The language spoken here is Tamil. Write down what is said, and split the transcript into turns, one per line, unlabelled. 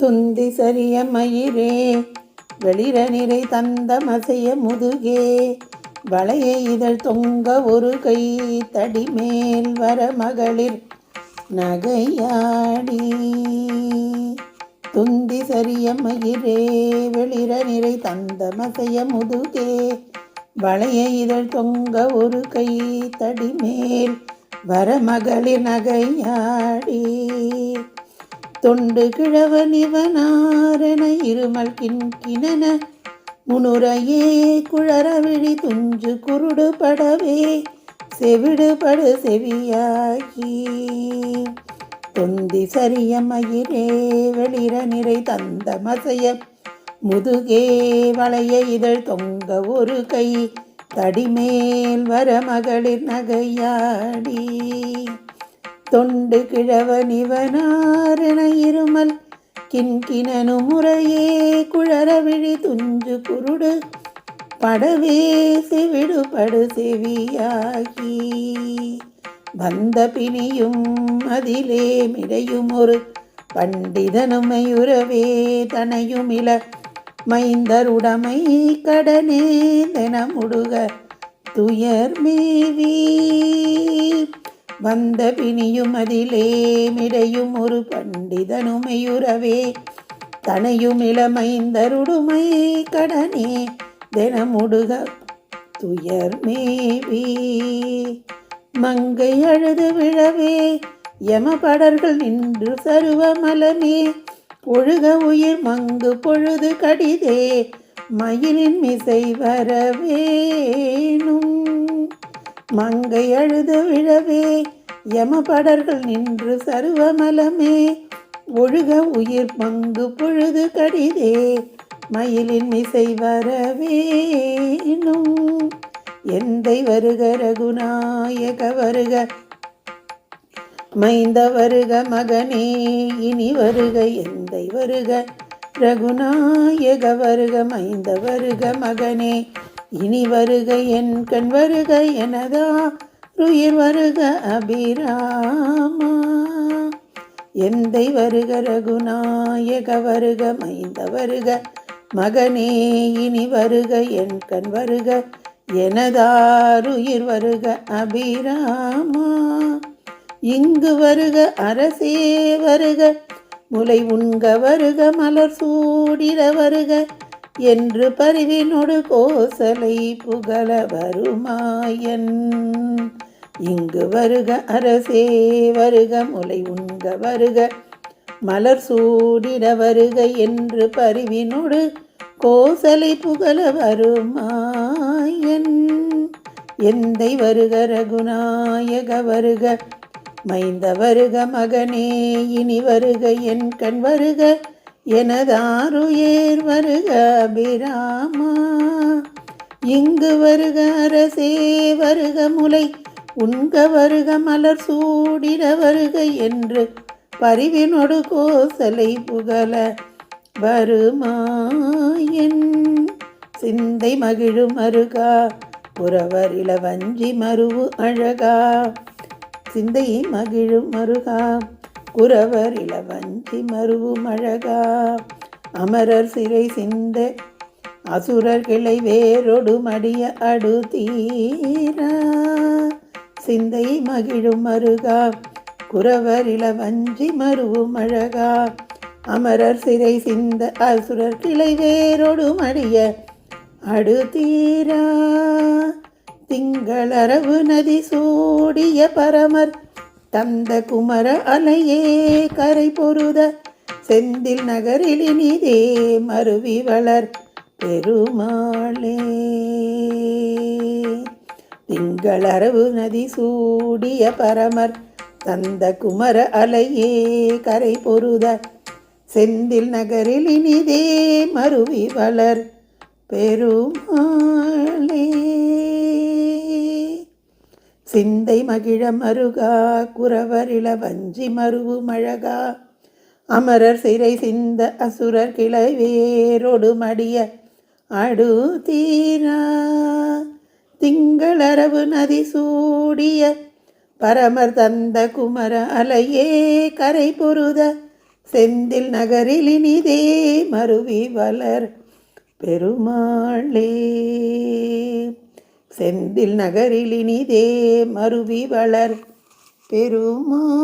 துந்தி சரிய மயிரே வெளிர நிறை தந்தமசைய முதுகே வளைய இதழ் தொங்க ஒரு கை தடி மேல் வர மகளிர் நகையாடி. துந்தி சரிய மயிரே வெளிர நிறை தந்தமசைய முதுகே வளைய இதழ் தொங்க ஒரு கை தடி மேல் வர மகளிர் நகையாடி. தொண்டு கிழவன் இவனாரென இருமல் கிண்கினன முனுரையே குழற விழி துஞ்சு குருடு படவே. செவிடு செவியாகி. தொந்தி சரிய மயிரே வெளிர நிறை தந்த மசைய. முதுகே வளைய இதழ் தொங்க ஒரு கை. தடிமேல் வர மகளிர் நகையாடி. தொண்டு கிழவனிவனாரென இருமல் கிண்கிணனு முறையே குழறவிழி துஞ்சு குருடு படவே செவிடுபடு செவியாகி. வந்த பிணியும் அதிலே மிடையும் ஒரு பண்டிதனுமையுறவே தனையுமில மைந்தருடமை கடனே தினமுடுக துயர் மேவி. வந்த பிணியும் அதிலே மிடையும் ஒரு பண்டிதனுமையுறவே. தனையும் இளமைந்தருடுமை கடனே தினமுடுக துயர் மேவி. மங்கை அழுது விழவே யமபடர்கள் நின்று சருவ மலமே. ஒழுக உயிர் மங்கு பொழுது கடிதே மயிலின் மிசை வரவேணும். மங்கை அழுது விழவே யமபடர்கள் நின்று சருவமலமே. ஒழுக உயிர் பங்கு பொழுது கடிதே மயிலின் மிசை வரவேனும் எந்தை வருக ரகுநாயக வருக மைந்த வருக மகனே இனி வருக எந்தை வருக. ரகுநாயக வருக மைந்த வருக மகனே இனி வருக என் கண் வருக எனதா ருயிர் வருக அபிராமா. எந்தை வருக ரகுநாயக வருக மைந்த வருக மகனே இனி வருக என் கண் வருக எனதாருயிர் வருக அபிராமா. இங்கு வருக அரசே வருக முலை உண்க வருக மலர் சூடிட வருக என்று பரிவினொடு கோசலை புகழ வருமாயன். இங்கு வருக அரசே வருக முலை உண்க வருக. மலர் சூடிட வருக என்று பரிவினொடு கோசலை புகழ வருமாயன். எந்தை வருக ரகுநாயக வருக. மைந்த வருக மகனே இனி வருக என் கண் வருக. எனதாருயேர் வருக அபிராமா. இங்கு வருக அரசே வருக முலை. உண்க வருக மலர் சூடிட வருக என்று பரிவினொடு கோசலை புகழ வருமாயன் சிந்தை மகிழும் அருகா புறவர் இளவஞ்சி மருவு அழகா. சிந்தை மகிழும் மருகா குறவர் இளவஞ்சி மருவும் அழகா அமரர் சிறை சிந்த அசுரர் கிளை வேரொடு மடிய அடுதீரா சிந்தை மகிழும் மருகா. குறவர் இளவஞ்சி மருவும் அழகா அமரர் சிறை சிந்த அசுரர் கிளை வேரொடு மடிய அடுதீரா திங்களரவு நதி சூடிய பரமர் தந்த குமர அலையே கரை பொருத செந்தில் நகரில் இனிதே மருவி வளர் பெருமாளே. திங்களரவு நதி சூடிய பரமர் தந்த குமர அலையே கரை பொருத செந்தில் நகரில் இனிதே மருவி வளர் பெருமாளே. சிந்தை மகிழ மருகா குறவரிள வஞ்சி மருவு மழகா. அமரர் சிறை சிந்த அசுரர் கிளவேரோடு மடிய அடு தீரா. திங்களரவு நதி சூடிய பரமர் தந்த குமர அலையே கரை பொருத செந்தில் நகரில் இனிதே மருவி வளர் பெருமாளே. செந்தில் நகரிலினிதே மருவி வளர் பெருமாளே.